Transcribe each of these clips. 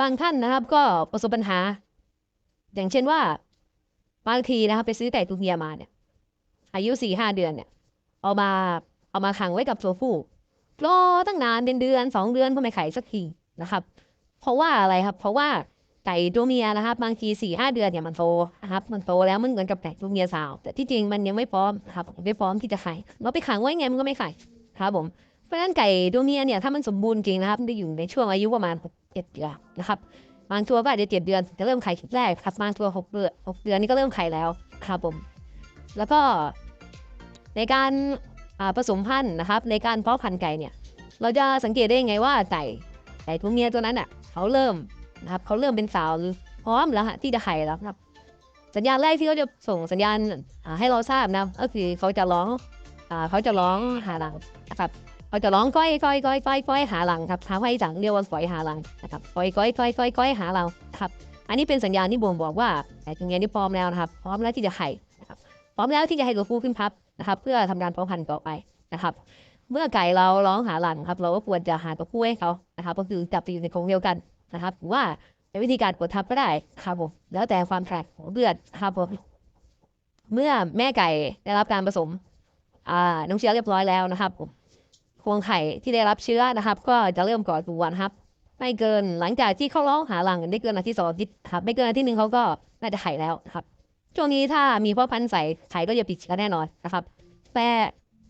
บางท่านนะครับก็ประสบปัญหา อย่างเช่นว่าบางทีนะครับไปซื้อไก่ตัวเมียมาเนี่ย อายุสี่ห้าเดือนเนี่ย เอามาเอามาขังไว้กับตัวผู้รอตั้งนานเป็นเดือนสองเดือนก็ไม่ไข่สักทีนะครับ เพราะว่าอะไรครับ เพราะว่าไก่ตัวเมียนะครับ บางทีสี่ห้าเดือนเนี่ยมันโตนะครับ มันโตแล้วมันเหมือนกับไก่ตัวเมียสาว แต่ที่จริงมันยังไม่พร้อมครับไม่พร้อมที่จะไข่เราไปขังไว้ไงมันก็ไม่ไข่ครับผม เพราะฉะนั้นไก่ตัวเมียเนี่ยถ้ามันสมบูรณ์จริงนะครับได้อยู่ในช่วงอายุประมาณเจ็ดเดือนนะครับบางตัวก็อาจจะเจ็ดเดือนจะเริ่มไข่ครั้งแรกครับบางตัวหกเดือนหกเดือนนี่ก็เริ่มไข่แล้วครับผมแล้วก็ในการผสมพันธุ์นะครับ ในการเพาะพันธุ์ไก่เนี่ยเราจะสังเกตได้ยังไงว่าไก่ไก่ตัวเมียตัวนั้นอะเขาเริ่มนะครับเขาเริ่มเป็นสาวหรือพร้อมแล้วฮะที่จะไข่แล้วครับ สัญญาณแรกที่เขาจะส่งสัญญาณให้เราทราบนะก็คือเขาจะร้องอเขาจะร้องหาหลังนะครับ เขาจะร้องก้อยก้อยก้อยก้อยก้อยหาหลังครับภาษาไทยจังเรียกว่าก้อยหาหลังนะครับก้อยก้อยก้อยก้อยก้อยหาเราครับอันนี้เป็นสัญญาณที่บ่งบอกว่าไก่ตัวเมียนี่พร้อมแล้วนะครับ พร้อมแล้วที่จะไข่นะครับพร้อมแล้วที่จะให้ตัวผู้ขึ้นพับนะครับ เพื่อทำการเพาะพันธุ์ต่อไปนะครับ เมื่อไก่เราร้องหาหลังครับ เราก็ควรจะหาตัวผู้ให้เขานะครับ ก็คือจับไปอยู่ในกรงเดียวกันนะครับหรือว่าเป็นวิธีการกดทับก็ได้ครับผมแล้วแต่ความแข็งของเลือดครับผมเมื่อแม่ไก่ได้รับการผสมอ่าน้ำเชื้อเรียบร้อยแล้วนะครับผม วงไข่ที่ได้รับเชื้อนะครับ ก็จะเริ่มก่อตัวนะครับ ไม่เกินหลังจากที่เขาร้องหาหลังได้เกินอาทิตย์สองอาทิตย์ครับไม่เกินอาทิตย์หนึ่งเขาก็น่าจะไข่แล้วครับ ช่วงนี้ถ้ามีพ่อพันธุ์ใส่ไข่ก็จะติดเชื้อแน่นอนนะครับ แต่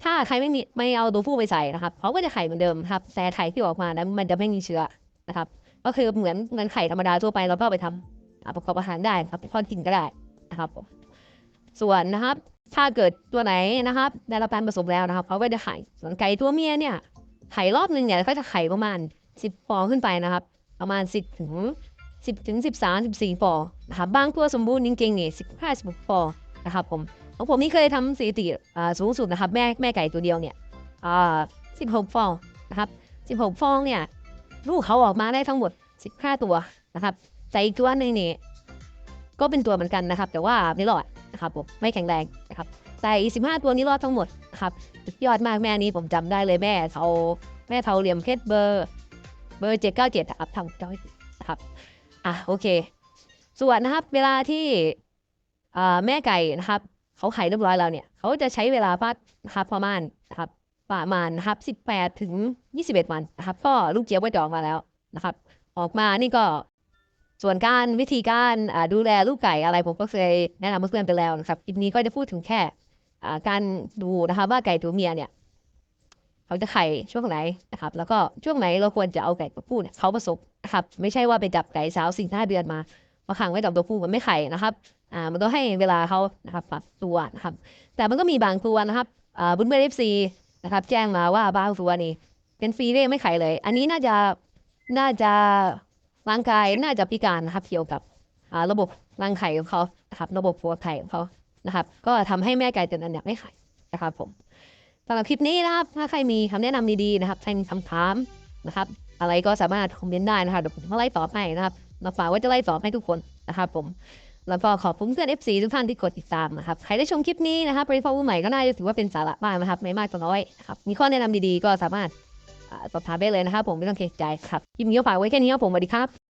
ถ้าใครไม่มีไม่เอาตัวผู้ไปใส่นะครับเขาก็จะไข่เหมือนเดิมครับแต่ไข่ที่ออกมานั้นมันจะไม่มีเชื้อนะครับ ก็คือเหมือนเหมือนไข่ธรรมดาทั่วไปเราก็เอาไปทำอ่าประกอบอาหารได้ครับทอดกินก็ได้นะครับ ส่วนนะครับ ถ้าเกิดตัวไหนนะครับ ได้รับการผสมแล้วนะครับเขาก็จะไข่ส่วนไก่ตัวเมียเนี่ยไข่รอบหนึ่งเนี่ยก็จะไข่ประมาณสิบฟองขึ้นไปนะครับ ประมาณสิบถึงสิบถึงสิบสามสิบสี่ฟองนะครับบางตัวสมบูรณ์จริงๆนี่สิบห้าสิบหกฟองนะครับผมของผมนี่เคยทำสถิติสูงสุดนะครับ แม่แม่ไก่ตัวเดียวเนี่ยอ่าสิบหกฟองนะครับสิบหกฟองเนี่ยลูกเขาออกมาได้ทั้งหมดสิบห้าตัวนะครับแต่อีกตัวหนึงนี่ ก็เป็นตัวเหมือนกันนะครับ แต่ว่าไม่รอดนะครับผมไม่แข็งแรงนะครับแต่อีสิบห้าตัวนี้รอดทั้งหมดครับยอดมากแม่นี้ผมจำได้เลยแม่เขาแม่เทาเหลี่ยมเพชรเบอร์เบอร์เจ็ดเก้าเจ็ดครับทำจอยนะครับอะโอเค ส่วนนะครับเวลาที่อ่าแม่ไก่นะครับเขาไข่เรียบร้อยแล้วเนี่ยเขาจะใช้เวลาพักนะครับประมาณนะครับประมาณนะครับสิบแปดถึงยี่สิบเอ็ดวันนะครับ ก็ลูกเจี๊ยบก็จออกมาแล้วนะครับ ออกมานี่ก็ ส่วนการวิธีการดูแลลูกไก่อะไรผมก็เคยแนะนำเพื่อนไปแล้วนะครับคลิปนี้ก็จะพูดถึงแค่การดูนะครับว่าไก่ตัวเมียเนี่ยเขาจะไข่ช่วงไหนนะครับ แล้วก็ช่วงไหนเราควรจะเอาไก่ตัวผู้เนี่ยเขาผสมนะครับ ไม่ใช่ว่าไปจับไก่สาวสี่ห้าเดือนมามาขังไว้กับตัวผู้มันไม่ไข่นะครับอ่ามันต้องให้เวลาเขานะครับปรับตัวนะครับ แต่มันก็มีบางตัวนะครับอ่าบุญเบอร์เอฟซีนะครับ แจ้งมาว่าบางตัวนี่เป็นฟรีเร่ไม่ไข่เลย อันนี้น่าจะน่าจะ ร่างกายน่าจะพิการนะครับเกี่ยวกับระบบรังไข่ของเขาครับระบบหัวไข่ของเขานะครับ ก็ทำให้แม่ไก่ตัวนั้นเนี่ยไม่ไข่นะครับผมสำหรับคลิปนี้นะครับ ถ้าใครมีคำแนะนำดีๆนะครับใครมีคำถามนะครับ อะไรก็สามารถคอมเมนต์ได้นะครับเดี๋ยวผมมาไล่ตอบให้นะครับมาฝากว่าจะไล่ตอบให้ทุกคนนะครับผมแล้วก็ขอบคุณเพื่อน FC ทุกท่านที่กดติดตามนะครับ ใครได้ชมคลิปนี้นะครับบริฟอร์ใหม่ก็น่าจะถือว่าเป็นสาระบ้างนะครับ ไม่มากก็น้อยนะครับ มีข้อแนะนำดีๆ ก็สามารถ สอบถามได้เลยนะครับผมไม่ต้องเกรงใจครับคลิปนี้ก็ฝากไว้แค่นี้ครับผมสวัสดีครับ